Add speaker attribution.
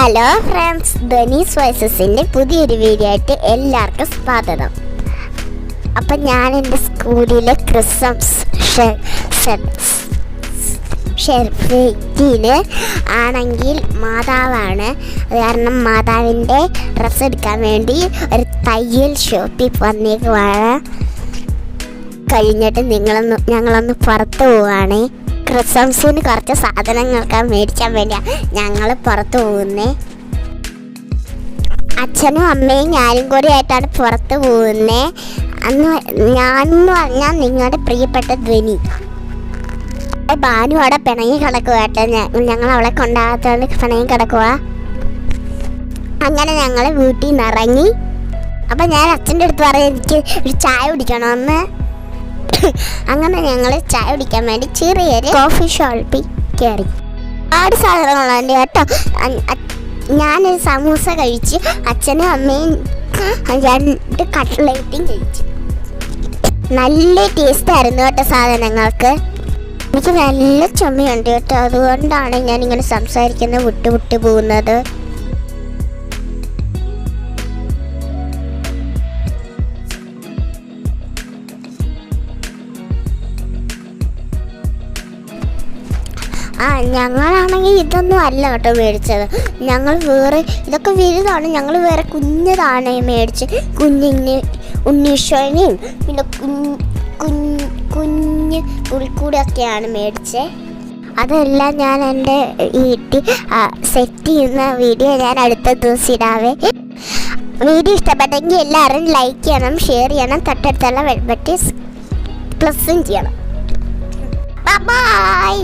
Speaker 1: Hello friends Dhani's വോയ്സസിന്റെ പുതിയൊരു video ആയിട്ട് എല്ലാവർക്കും സ്വാഗതം. അപ്പം ഞാൻ എന്റെ സ്കൂളിലെ ക്രിസ്മസ് ഷെർഫീന് ആണെങ്കിൽ മാതാവാണ്. അത് കാരണം മാതാവിന്റെ ഡ്രസ്സ് എടുക്കാൻ വേണ്ടി ഒരു തയ്യൽ ഷോപ്പിൽ വന്നേക്കുവാണ്. കഴിഞ്ഞിട്ട് നിങ്ങളൊന്ന് ഞങ്ങളൊന്ന് പുറത്ത് പോവുകയാണ്. ക്രിസ്മസിന് കുറച്ച് സാധനങ്ങളൊക്കെ മേടിക്കാൻ വേണ്ടിയാ ഞങ്ങൾ പുറത്ത് പോകുന്നേ അച്ഛനും അമ്മയും ഞാനും കൂടി ആയിട്ടാണ് പുറത്ത് പോകുന്നേ അന്ന് ഞാനെന്ന് പറഞ്ഞാൽ നിങ്ങളുടെ പ്രിയപ്പെട്ട ധ്വനി. ഭാനു അവിടെ പിണങ്ങി കിടക്കുക കേട്ടോ ഞങ്ങൾ അവളെ കൊണ്ടാകാത്തോണ്ട് പിണങ്ങി കിടക്കുക അങ്ങനെ ഞങ്ങൾ വീട്ടിൽ നിന്ന് ഇറങ്ങി അപ്പം ഞാൻ അച്ഛന്റെ അടുത്ത് പറയാം എനിക്ക് ഒരു ചായ കുടിക്കണമെന്ന് അങ്ങനെ ഞങ്ങൾ ചായ കുടിക്കാൻ വേണ്ടി ചെറിയൊരു കോഫി ഷോപ്പിൽ കയറി. ഒരുപാട് സാധനങ്ങളുണ്ട് കേട്ടോ. ഞാനൊരു സമൂസ കഴിച്ച് അച്ഛനും അമ്മയും രണ്ട് കട്ട്ലേറ്റും കഴിച്ചു. നല്ല ടേസ്റ്റ് ആയിരുന്നു കേട്ടോ സാധനങ്ങൾക്ക്. എനിക്ക് നല്ല ചുമയുണ്ട് കേട്ടോ. അതുകൊണ്ടാണ് ഞാൻ ഇങ്ങനെ സംസാരിക്കുന്നത് വിട്ടു വിട്ടു പോകുന്നത്. ആ ഞങ്ങളാണെങ്കിൽ ഇതൊന്നും അല്ല കേട്ടോ മേടിച്ചത്. ഞങ്ങൾ വേറെ ഇതൊക്കെ വലുതാണ്. ഞങ്ങൾ വേറെ കുഞ്ഞതാണ് മേടിച്ച്. കുഞ്ഞിന് ഉണ്ണീഷോനെയും പിന്നെ കുഞ്ഞ് കുഞ്ഞ് കുഞ്ഞ് പുൽക്കൂടൊക്കെയാണ് മേടിച്ചത് അതെല്ലാം ഞാൻ എന്റെ വീട്ടിൽ സെറ്റ് ചെയ്യുന്ന വീഡിയോ ഞാൻ അടുത്ത ദിവസം ഇടാവേ. വീഡിയോ ഇഷ്ടപ്പെട്ടെങ്കിൽ എല്ലാവരും ലൈക്ക് ചെയ്യണം ഷെയർ ചെയ്യണം തൊട്ടടുത്തുള്ള വെൽബറ്റി പ്ലസും ചെയ്യണം. ബൈ